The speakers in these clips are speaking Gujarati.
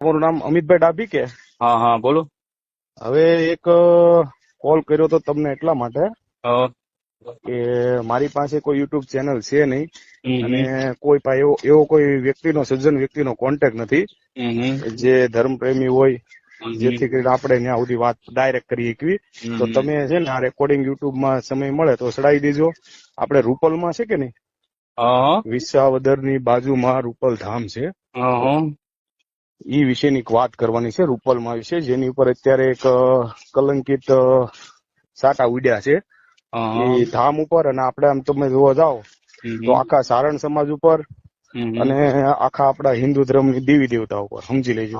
તમારું નામ અમિતભાઈ ડાભી કે? હા હા બોલો. હવે એક કોલ કર્યો તો તમને એટલા માટે કે મારી પાસે કોઈ યુટ્યુબ ચેનલ છે નહીં અને કોઈ પાસે એવો એવો કોઈ વ્યક્તિનો સજ્જન વ્યક્તિનો કોન્ટેક્ટ નથી. જે જે ધર્મપ્રેમી હોય જેથી કરીને આપણે ત્યાં સુધી વાત ડાયરેક્ટ કરી શકવી તો તમે છે ને આ રેકોર્ડિંગ યુટ્યુબમાં સમય મળે તો સડાઈ દેજો. આપણે રૂપલમાં છે કે નહીં? વિસાવદરની બાજુમાં રૂપલ ધામ છે ઈ વિશેની એક વાત કરવાની છે રૂપલમાં વિશે જેની ઉપર અત્યારે એક કલંકિત સાટા ઉડ્યા છે. એ ધામ ઉપર અને આપણે આમ તમે જોવા જાઓ તો આખા સારણ સમાજ ઉપર અને આખા આપણા હિન્દુ ધર્મની દેવી દેવતા ઉપર સમજી લેજો.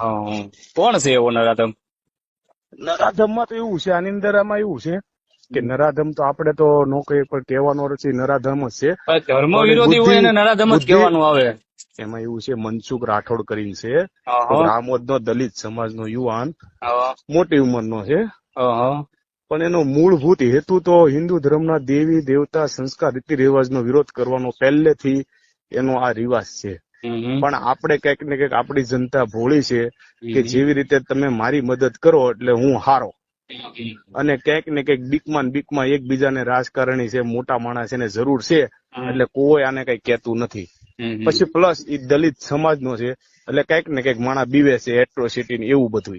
કોણ છે એવો નરાધમ? નરાધમમાં તો એવું છે આની અંદર આમાં એવું છે કે નરાધમ તો આપણે તો નો પર પણ કહેવાનો છે નરાધમ જ છે. ધર્મ વિરોધી હોય એને નરાધમ જ કહેવાનું આવે. એમાં એવું છે મનસુખ રાઠોડ કરીને છે. રામોદ નો દલિત સમાજનો યુવાન. મોટી ઉંમર નો છે. પણ એનો મૂળભૂત હેતુ તો હિન્દુ ધર્મના દેવી દેવતા સંસ્કાર રીતિ રિવાજનો વિરોધ કરવાનો પહેલેથી એનો આ રિવાજ છે. પણ આપણે કંઈક ને કંઈક આપણી જનતા ભોળી છે કે જેવી રીતે તમે મારી મદદ કરો એટલે હું હારો. અને ક્યાંક ને ક્યાંક બીકમાં ને બીકમાં એકબીજાને રાજકારણી છે મોટા માણસ એને જરૂર છે એટલે કોઈ આને કઈ કહેતું નથી. પછી પ્લસ એ દલિત સમાજનો છે એટલે કંઈક ને કંઈક માણા બીવે છે એટ્રોસિટી ને એવું બધું.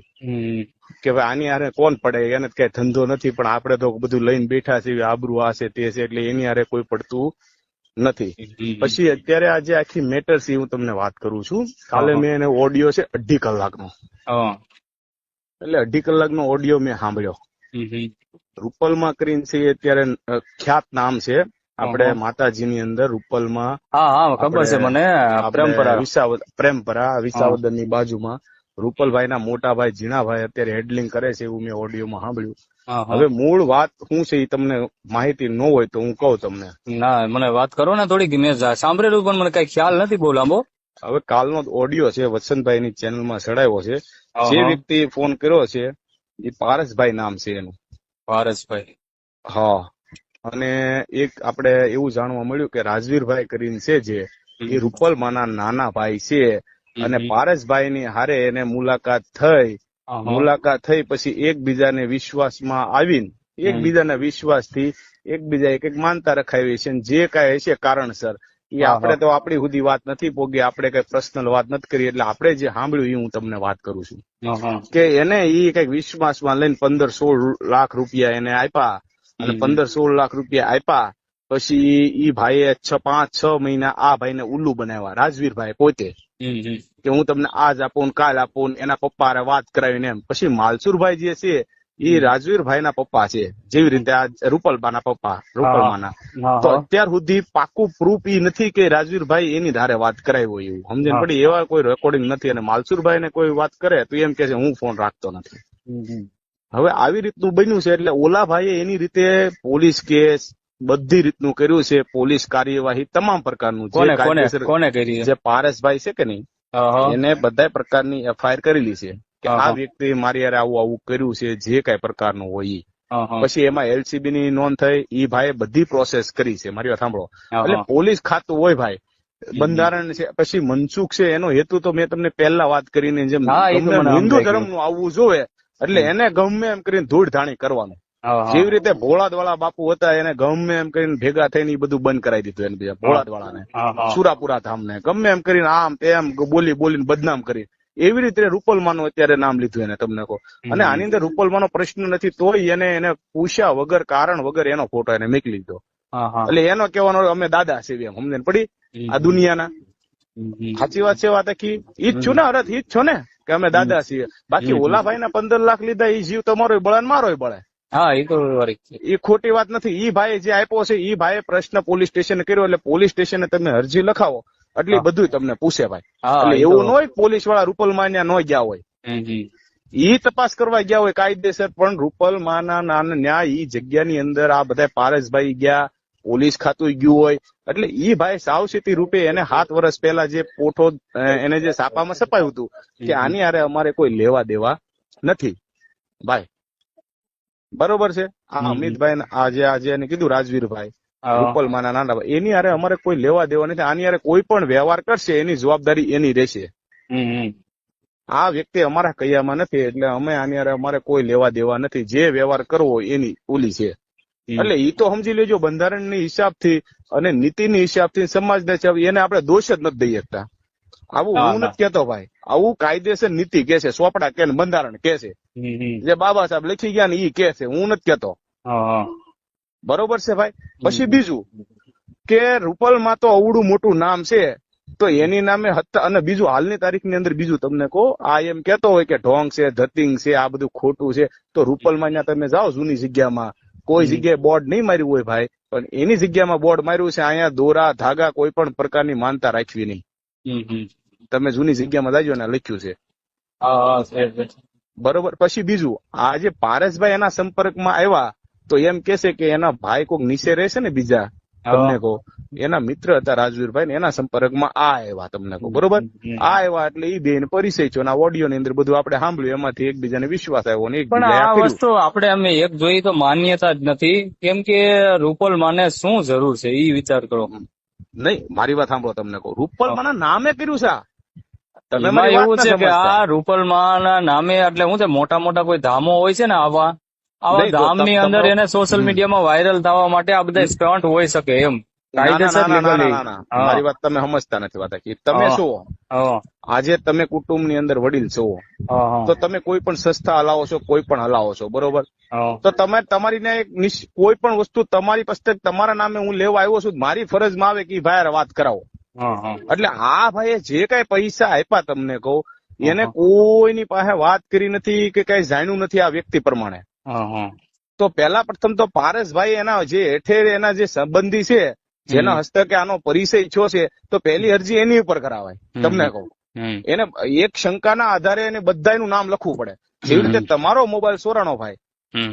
કે ભાઈ આની હારે કોણ પડે એને કઈ ધંધો નથી પણ આપણે તો બધું લઈને બેઠા છીએ આબરૂ આ છે તે છે એટલે એની હારે કોઈ પડતું નથી. પછી અત્યારે આજે આખી મેટર છે હું તમને વાત કરું છું. કાલે. મેં એને ઓડિયો છે અઢી કલાકનો. એટલે અઢી કલાકનો ઓડિયો મેં સાંભળ્યો. રૂપલમાં કરીને છે અત્યારે ખ્યાત નામ છે. આપણે માતાજીની અંદર રૂપલમાં હા હા ખબર છે મને. પ્રેમપરા વિસાવદ પ્રેમપરા વિસાવદરની બાજુમાં રૂપલભાઈના મોટા ભાઈ ઝીણાભાઈ અત્યારે હેડલિંગ કરે છે એવું મેં ઓડિયોમાં સાંભળ્યું. હવે મૂળ વાત શું છે એ તમને માહિતી ન હોય તો હું કહું તમને. ના મને વાત કરો ને થોડીક મેં સાંભળેલું પણ મને કઈ ખ્યાલ નથી બહુ લાંબો. હવે કાલનો ઓડિયો છે વસંતભાઈ ની ચેનલમાં ચડાવ્યો છે જે વ્યક્તિ ફોન કર્યો છે એ પારસભાઈ નામ છે એનું. પારસભાઈ. હા. અને એક આપણે એવું જાણવા મળ્યું કે રાજવીરભાઈ કરીને છે જે એ રૂપલમાના નાના ભાઈ છે અને પારસભાઈ પારસભાઈની હારે એને મુલાકાત થઈ. મુલાકાત થઈ પછી એકબીજાને વિશ્વાસમાં આવીને એકબીજાના વિશ્વાસથી એકબીજા એક એક માનતા રખાવી છે જે કઈ હશે કારણસર એ આપણે તો આપણી સુધી વાત નથી પોગી આપણે કઈ પર્સનલ વાત નથી કરી એટલે આપણે જે સાંભળ્યું એ હું તમને વાત કરું છું. કે એને એ કંઈક વિશ્વાસમાં લઈને પંદર સોળ લાખ રૂપિયા એને આપ્યા અને પંદર સોળ લાખ રૂપિયા આપ્યા. પછી ઈ ભાઈએ છ પાંચ છ મહિના આ ભાઈને ઉલ્લુ બનાવ્યા રાજવીરભાઈ પોતે. કે હું તમને આજ આપું કાલ આપું એના પપ્પા વાત કરાવીને એમ. પછી માલસુરભાઈ જે છે એ. રાજવીરભાઈ ના પપ્પા છે. જેવી રીતે આ પપ્પા રૂપલબા ના તો અત્યાર સુધી પાકું પ્રૂફ ઈ નથી કે રાજવીરભાઈ એની ધારે વાત કરાવી હોય એવું. સમજણ પડી? એવા કોઈ રેકોર્ડિંગ નથી. અને માલસુરભાઈ ને કોઈ વાત કરે તો એમ કે છે હું ફોન રાખતો નથી. હવે આવી રીતનું બન્યું છે એટલે ઓલા ભાઈએ એની રીતે પોલીસ કેસ બધી રીતનું કર્યું છે પોલીસ કાર્યવાહી તમામ પ્રકારનું કોને કોને કરી જે પારસભાઈ છે કે નહીં. એને બધા પ્રકારની એફઆઈઆર કરેલી છે કે આ વ્યક્તિ મારી હારે આવું આવું કર્યું છે જે કઈ પ્રકારનું હોય. પછી એમાં એલસીબી ની નોંધ થઈ ઈ ભાઈ બધી પ્રોસેસ કરી છે મારી વાત સાંભળો. એટલે પોલીસ ખાતું હોય ભાઈ બંધારણ છે પછી મનસુખ છે એનો હેતુ તો મેં તમને પહેલા વાત કરીને જેમ હિન્દુ ધર્મનું આવવું જોવે એટલે એને ગમે એમ કરીને ધૂળ ધાણી કરવાનું. જેવી રીતે ભોળાદવાળા બાપુ હતા એને ગમે એમ કરીને ભેગા થઈને બધું બંધ કરાવી દીધું એને બીજા ભોળાદ વાળાને સુરાપુરા ધામ ધામને. ગમે એમ કરીને આમ તેમ બોલી બોલીને બદનામ કરી. એવી રીતે રૂપલમાનું અત્યારે નામ લીધું એને તમને કહો. અને આની અંદર રૂપલમાનો પ્રશ્ન નથી તોય એને એને પૂછ્યા વગર કારણ વગર એનો ફોટો એને મોકલી હા. એટલે એનો કહેવાનો અમે દાદા છીએ એમ સમજણ પડી? આ દુનિયાના. સાચી વાત છે વાત આખી? ઈ જ છું ને અરથ ઈ જ છો ને? કે અમે દાદા છીએ. બાકી. ઓલા ભાઈ ના પંદર લાખ લીધા એ જીવ તમારો બળે મારો બળે. હા એ તો એ ખોટી વાત નથી. ઈ ભાઈ જે આપ્યો છે એ ભાઈ પ્રશ્ન પોલીસ સ્ટેશન કર્યો એટલે પોલીસ સ્ટેશને તમે અરજી લખાવો. એટલે. બધું તમને પૂછે ભાઈ. એટલે એવું ન હોય પોલીસવાળા રૂપલ માન્યા ન ગયા હોય. ઈ તપાસ કરવા ગયા હોય કાયદેસર પણ રૂપલમાના ના ન્યાય ઈ જગ્યાની અંદર આ બધા પારસભાઈ ગયા પોલીસ ખાતું ગયું હોય એટલે ઈ ભાઈ સાવચેતી રૂપે એને સાત વર્ષ પહેલા જે પોઠો એને જે સાપામાં સપાયું હતું કે આની આરે અમારે કોઈ લેવા દેવા નથી. ભાઈ બરોબર છે? આ અમિતભાઈ આજે આજે એને કીધું રાજવીરભાઈ ગોપલ રૂપલમાના નાના ભાઈ એની હારે અમારે કોઈ લેવા દેવા નથી આની હારે કોઈ પણ વ્યવહાર કરશે એની જવાબદારી એની રહેશે. આ વ્યક્તિ અમારા કૈયામાં નથી એટલે અમે આની હારે અમારે કોઈ લેવા દેવા નથી જે વ્યવહાર કરવો એની ઓલી છે. એટલે ઈ તો સમજી લેજો બંધારણની હિસાબથી અને નીતિની હિસાબથી સમાજના હિસાબ એને આપણે દોષ જ નથી દઈ શકતા. આવું હું નથી કેતો ભાઈ. આવું કાયદેસર નીતિ કે છે સોપડા કે બંધારણ કે છે. જે બાબા સાહેબ લખી ગયા ને એ કે છે હું નથી કેતો. બરોબર છે ભાઈ? પછી બીજું કે રૂપલમાં તો અવડું મોટું નામ છે તો એની નામે હત્યા અને બીજું હાલની તારીખની અંદર બીજું તમને કહો આ એમ કેતો હોય કે ઢોંગ છે ધતિંગ છે આ બધું ખોટું છે તો રૂપલમાં ત્યાં તમે જાઓ જૂની જગ્યામાં. કોઈ જગ્યાએ બોર્ડ નહીં માર્યું હોય ભાઈ પણ એની જગ્યામાં બોર્ડ માર્યું છે અહીંયા દોરા ધાગા કોઈ પણ પ્રકારની માનતા રાખવી નહીં. તમે જૂની જગ્યામાં જાજો ને લખ્યું છે. બરોબર પછી બીજું આજે પારસભાઈ એના સંપર્કમાં આવ્યા તો એમ કે છે કે એના ભાઈ કોઈક નીચે રહેશે ને બીજા તમને કહો. એના મિત્ર હતા રાજવીરભાઈ ને એના સંપર્કમાં આ આવ્યા તમને કહો. બરોબર. આ આવ્યા એટલે ઈ બેન પરિચય છો ઓડિયો ની અંદર બધું આપણે સાંભળ્યું. એમાંથી એકબીજાને વિશ્વાસ આવ્યો ને પણ આ વસ્તુ આપણે અમે એક જોઈ તો માન્યતા જ નથી. કેમ કે રૂપલ માને શું જરૂર છે? ઈ વિચાર કરો. નહીં મારી વાત સાંભળો તમને કહું. રૂપલ માના નામે કર્યું છે તમે એવું છે કે આ રૂપલમાં માના નામે એટલે શું છે? મોટા મોટા કોઈ ધામો હોય છે ને આવા? આવા તો અંદર એને સોશિયલ. મીડિયામાં વાયરલ થવા માટે આ બધા સ્ટન્ટ હોઈ શકે એમ. મારી વાત તમે સમજતા નથી વાત કે તમે શું આજે તમે કુટુંબની અંદર વડીલ છો. તો તમે કોઈ પણ સંસ્થા હલાવો છો કોઈ પણ હલાવો છો બરોબર? તો તમે તમારી ને એક કોઈ પણ વસ્તુ તમારી પાસે તમારા નામે હું લેવા આવ્યો છું મારી ફરજમાં આવે કે ભાઈ વાત કરાવો. એટલે આ ભાઈએ જે કઈ પૈસા આપ્યા તમને કહું એને. કોઈની પાસે વાત કરી નથી કે કઈ જાણ્યું નથી આ વ્યક્તિ પ્રમાણે. તો પહેલા પ્રથમ તો પારસભાઈ એના જે હેઠે એના જે સંબંધી છે જેના. હસ્તકે આનો પરિચય થયો છે તો પહેલી અરજી એની ઉપર કરાવાય તમને કહું. એને એક શંકાના આધારે એને બધાનું નામ લખવું પડે. જેવી રીતે તમારો મોબાઈલ સોરાણો ભાઈ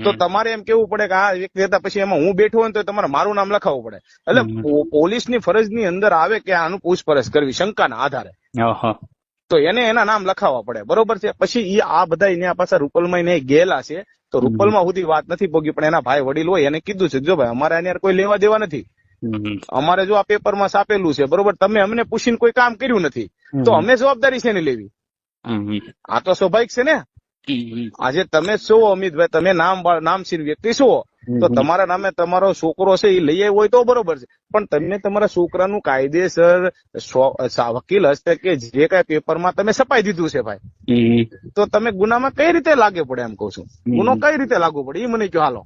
તો તમારે એમ કેવું પડે કે આ વ્યક્તિ હતા પછી એમાં હું બેઠો હોય ને તો તમારે મારું નામ લખાવવું પડે. એટલે પોલીસની પોલીસની ફરજની અંદર આવે કે આનું પૂછપરછ કરવી શંકાના આધારે. તો એને એના નામ લખાવવા પડે. બરોબર છે? પછી એ આ બધા એના પાછા રૂપલમાં ગયેલા છે. તો રૂપલમાં સુધી વાત નથી પોગી પણ એના ભાઈ વડીલ હોય એને કીધું છે જો ભાઈ અમારે આની કોઈ લેવા દેવા નથી. અમારે જો આ પેપરમાં સાપેલું છે બરોબર? તમે અમને પૂછીને કોઈ કામ કર્યું નથી. તો અમે જવાબદારી છે ને લેવી આ તો સ્વાભાવિક છે ને? આજે તમે છો અમિતભાઈ તમે નામ નામશીલ વ્યક્તિ છો. તો તમારા નામે તમારો છોકરો છે એ લઈ આવ્યો હોય તો બરોબર છે. પણ તમને તમારા છોકરાનું કાયદેસર વકીલ હશે હસ્તકે જે કઈ પેપરમાં તમે છપાઈ દીધું છે ભાઈ. તો તમે ગુનામાં કઈ રીતે લાગે પડે એમ કઉ છું? ગુનો કઈ રીતે લાગુ પડે? એ મને કહો હાલો.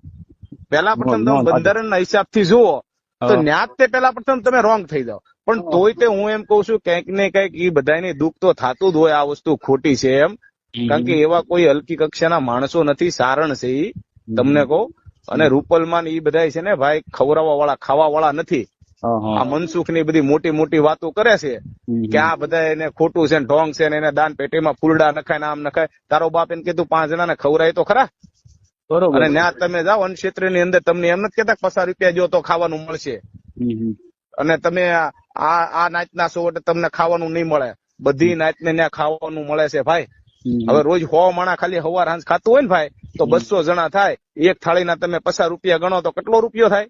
પેલા પ્રથમ તમે નો, બંધારણના હિસાબથી જુઓ તો. ન્યાજ તે પેલા પ્રથમ તમે રોંગ થઈ જાઓ. પણ તોય તે હું એમ કઉ છું ક્યાંક ને ક્યાંક એ બધાને દુઃખ તો થતું જ હોય આ વસ્તુ ખોટી છે એમ. કારણ કે એવા કોઈ હલકી કક્ષાના માણસો નથી સારણ છે એ તમને કહું અને રૂપલમાન ઈ બધા છે ને ભાઈ ખવડાવવા વાળા ખાવા વાળા નથી. આ મનસુખની બધી મોટી મોટી વાતો કરે છે કે આ બધા એને ખોટું છે ઢોંગ છે ને એને દાન પેટીમાં ફૂલડા નખાય ને આમ નખાય. તારો બાપ એને કીધું પાંચ જણાને ખવડાય તો ખરા. બરોબર. અને ત્યાં તમે જાઓ અન્ન ક્ષેત્રની અંદર તમને એમ નથી કેતા પચાસ રૂપિયા જો તો ખાવાનું મળશે. અને તમે આ આ નાચના એટલે તમને ખાવાનું નહીં મળે. બધી નાચને ત્યાં ખાવાનું મળે છે ભાઈ. હવે રોજ હોવા માણા ખાલી હવાર હાંજ ખાતું હોય ને ભાઈ તો બસો જણા થાય. એક થાળીના તમે પચાસ રૂપિયા ગણો તો કેટલો રૂપિયો થાય?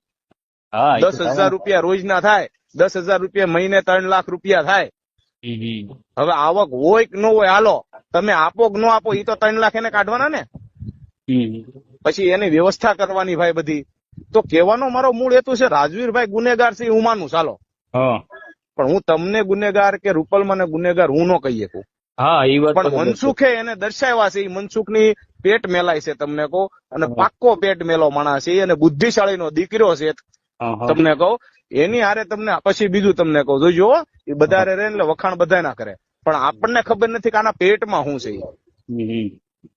દસ હજાર રૂપિયા રોજના થાય. દસ હજાર રૂપિયા મહિને ત્રણ લાખ રૂપિયા થાય. હવે આવક હોય કે ન હોય હાલો. તમે આપો કે ન આપો એ તો ત્રણ લાખ એને કાઢવાના ને? પછી એની વ્યવસ્થા કરવાની ભાઈ બધી. તો કહેવાનો મારો મૂળ હેતુ છે રાજવીરભાઈ ગુનેગાર છે હું માનું ચાલો હા. પણ હું તમને ગુનેગાર કે રૂપલ મને ગુનેગાર હું ન કહી શકું. હા એ વાત પણ મનસુખે એને દર્શાવ્યા છે એ મનસુખની પેટ મેલાય છે તમને કહો. અને પાક્કો પેટ મેલો માણસ છે અને બુદ્ધિશાળીનો દીકરો છે. તમને કહું. એની હારે તમને પછી બીજું તમને કહું. જોજો એ બધા રે રહે એટલે વખાણ બધા ના કરે. પણ આપણને ખબર નથી કે આના પેટમાં શું છે.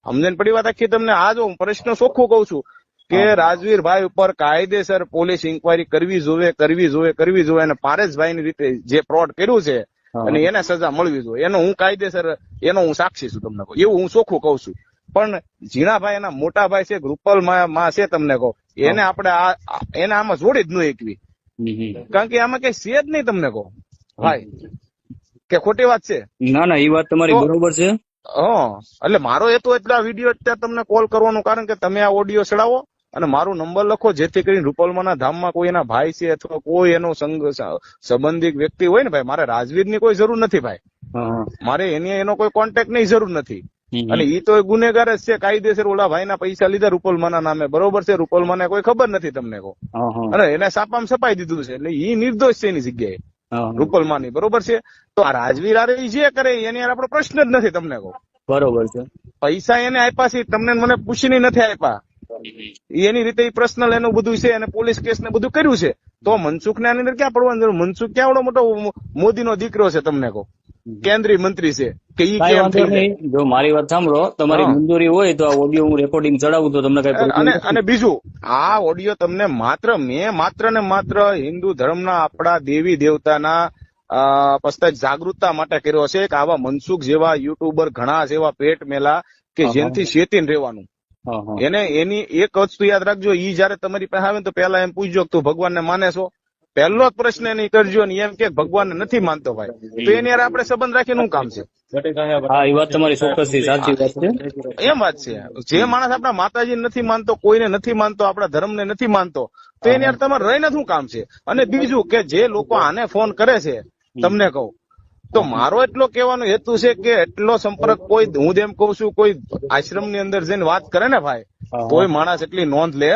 સમજણ પડી વાત આખી તમને? આ જો હું પ્રશ્ન ચોખ્ખું કઉ છું કે રાજવીર રાજવીરભાઈ ઉપર કાયદેસર પોલીસ ઇન્કવાયરી કરવી જોવે કરવી જોવે કરવી જોવે અને પારેશભાઈ ની રીતે જે ફ્રોડ કર્યું છે. અને એને સજા મળવી જોઈએ. એનો હું કાયદેસર એનો હું સાક્ષી છું તમને કહું. એવું હું ચોખ્ખું કઉ છું. પણ ઝીણાભાઈ એના મોટા ભાઈ છે ગ્રુપલમાં છે તમને કહું. એને આપણે આ આ- એને આમાં જોડી જ ન એકવી. કારણ કે આમાં કઈ છે જ નહીં તમને કહો. ભાઈ કે ખોટી વાત છે? ના ના એ વાત તમારી બરોબર છે. હા એટલે મારો હેતુ એટલે આ વીડિયો અત્યારે તમને કોલ કરવાનું કારણ કે તમે આ ઓડિયો ચડાવો. અને મારો નંબર લખો જેથી કરીને રૂપલમાના ધામમાં કોઈ એના ભાઈ છે અથવા કોઈ એનો સંબંધિત વ્યક્તિ હોય ને ભાઈ મારે રાજવીરની કોઈ જરૂર નથી ભાઈ. મારે એની એનો કોઈ કોન્ટેક્ટની જરૂર નથી. અને ઈ તો ગુનેગાર જ છે કાયદેસર ઓલા ભાઈ ના પૈસા લીધા રૂપલમાના નામે. બરોબર છે રૂપલમાને કોઈ ખબર નથી તમને હા. અને એને સાપામાં સપાઈ દીધું છે એટલે ઈ નિર્દોષ છે એની જગ્યાએ. રૂપલમાની બરોબર છે? તો આ રાજવીર આરે જે કરે એની આપણો પ્રશ્ન જ નથી તમને કહો બરોબર છે. પૈસા એને આપ્યા છે તમને ને મને પૂછીને નથી આપ્યા. એની રીતે પર્સનલ એનું બધું છે અને પોલીસ કેસ ને બધું કર્યું છે. તો મનસુખ ને આની અંદર ક્યાં પડવાનું જરૂર? મનસુખ ક્યાં આવડો મોટો મોદી નો દીકરો છે તમને કહો. કેન્દ્રીય મંત્રી છે. કે ઈ કેમ જો મારી વાત સાંભળો તમારી મંજૂરી હોય તો આ ઓડિયો હું રેકોર્ડિંગ ચડાવું તો તમને કઈ અને અને બીજું આ ઓડિયો તમને માત્ર મેં માત્ર ને માત્ર હિન્દુ ધર્મના આપણા દેવી દેવતાના અ, પસ્તા જાગૃતતા માટે કર્યો છે કે આવા મનસુખ જેવા યુટ્યુબર ઘણા જેવા પેટ મેલા કે. જેનથી શેતીને રહેવાનું. એને એની એક વસ્તુ યાદ રાખજો ઈ જયારે તમારી પાસે આવે ને તો પેલા એમ પૂછજો કે તું ભગવાનને માને છો? પહેલો જ પ્રશ્ન એની કરજો ને એમ કે ભગવાનને નથી માનતો ભાઈ. તો એની યાર આપણે સંબંધ રાખીને શું કામ છે? હા એ વાત તમારી ચોક્કસ સાચી વાત છે. એમ વાત છે. જે માણસ આપણા માતાજી નથી માનતો કોઈને નથી માનતો આપણા ધર્મને નથી માનતો તો એની યાર તમારે રહીને શું કામ છે? અને બીજું કે જે લોકો આને ફોન કરે છે તમને કહું તો મારો એટલો કહેવાનો હેતુ છે કે એટલો સંપર્ક કોઈ હું જેમ કઉ છું કોઈ આશ્રમની અંદર જઈને વાત કરે ને ભાઈ. કોઈ માણસ એટલી નોંધ લે.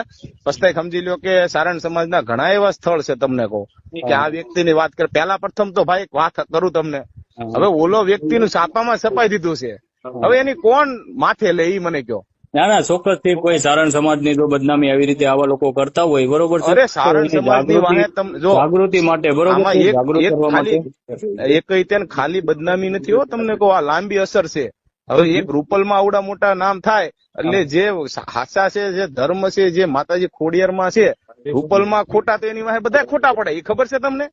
પસ્તાય સમજી લ્યો કે સારણ સમાજના ઘણા એવા સ્થળ છે તમને કહું કે આ વ્યક્તિની વાત કરે. પેલા પ્રથમ તો ભાઈ વાત કરું તમને. હવે ઓલો વ્યક્તિનું સાપામાં છપાઈ દીધું છે. હવે એની કોણ માથે લે એ મને કયો ના ના ચોક્કસથી કોઈ સારણ સમાજની જો બદનામી આવી રીતે આવા લોકો કરતા હોય બરોબર છે? સારણ જાગૃતિ- માટે બરોબર એક જાગૃત કરવા માટે ખાલી એક રીતે ખાલી બદનામી નથી હો તમને કહો આ લાંબી અસર છે. હવે એક રૂપલમાં આવડા મોટા નામ થાય એટલે જે હાસા છે જે ધર્મ છે જે માતાજી ખોડિયારમાં છે રૂપલમાં ખોટા તો એની વાહે બધા ખોટા પડે એ ખબર છે તમને?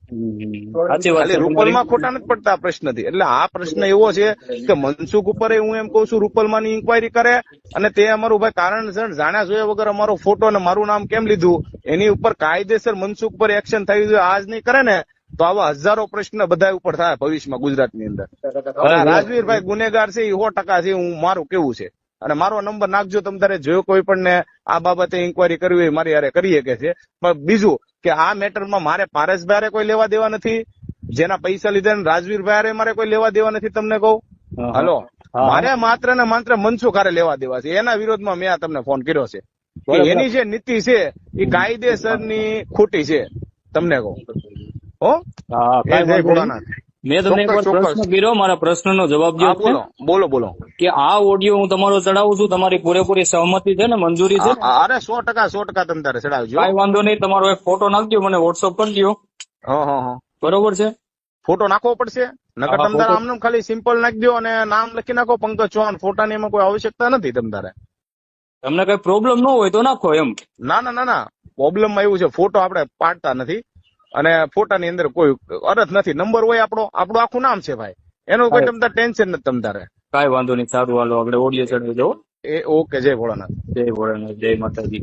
ખાલી રૂપલમાં ખોટા નથી પડતા આ પ્રશ્નથી. એટલે આ પ્રશ્ન એવો છે કે મનસુખ ઉપર હું એમ કઉ છું રૂપલમાંની ઇન્કવાયરી કરે અને તે અમારું ભાઈ કારણ જાણ્યા જોયા વગર અમારો ફોટો અને મારું નામ કેમ લીધું? એની ઉપર કાયદેસર મનસુખ પર એક્શન થયું જોઈએ આજ નહીં કરે ને તો આવા હજારો પ્રશ્ન બધા ઉપર થાય ભવિષ્યમાં ગુજરાતની અંદર. રાજવીરભાઈ ગુનેગાર છે એ સો ટકા છે હું મારું કેવું છે. અને મારો નંબર નાખજો તમે તારે જો કોઈ પણ ને આ બાબતે ઇન્કવાયરી કરવી હોય મારી યારે કરી શકે છે. પણ બીજું કે આ મેટરમાં મારે પારસભાઈ કોઈ લેવા દેવા નથી? જેના પૈસા લીધા રાજવીરભાઈ મારે કોઈ લેવા દેવા નથી તમને કહું? હલો. મારે માત્ર ને માત્ર મનસુખ હારે લેવા દેવા છે. એના વિરોધમાં મેં આ તમને ફોન કર્યો છે. એની જે નીતિ છે એ કાયદેસરની ખોટી છે. તમને કહું. હો? જય ભોળાનાથ. મેં તમને એક. પ્રશ્ન કર્યો મારા પ્રશ્નનો જવાબ દો બોલો બોલો બોલો. કે આ ઓડિયો હું તમારો ચડાવું છું તમારી પૂરેપૂરી સહમતિ છે ને મંજૂરી છે? અરે સો ટકા સો ટકા તમે તારે ચડાવજો. કઈ વાંધો નહીં તમારો એક ફોટો નાખજો મને વોટ્સઅપ કરી દો હ હ હ. બરોબર છે? ફોટો નાખવો પડશે? નકર હા, આમ તારે આમનું ખાલી સિમ્પલ નાખી દો અને નામ લખી નાખો પંકજ ચૌહાણ. ફોટાની એમાં કોઈ આવશ્યકતા નથી તમ તારે. તમને કઈ પ્રોબ્લેમ ન હોય તો નાખો એમ. ના ના ના ના. પ્રોબ્લેમમાં એવું છે ફોટો આપણે પાડતા નથી. અને ફોટાની અંદર કોઈ અરજ નથી. નંબર હોય આપણો આપણું આખું નામ છે ભાઈ. એનું કોઈ હા. ટેન્શન નથી તમતારે. કાંઈ વાંધો નહીં સારું હાલો આપણે ઓડિયો ચડાવી દો એ ઓકે જય ભોળાનાથ. જય ભોળાનાથ જય માતાજી.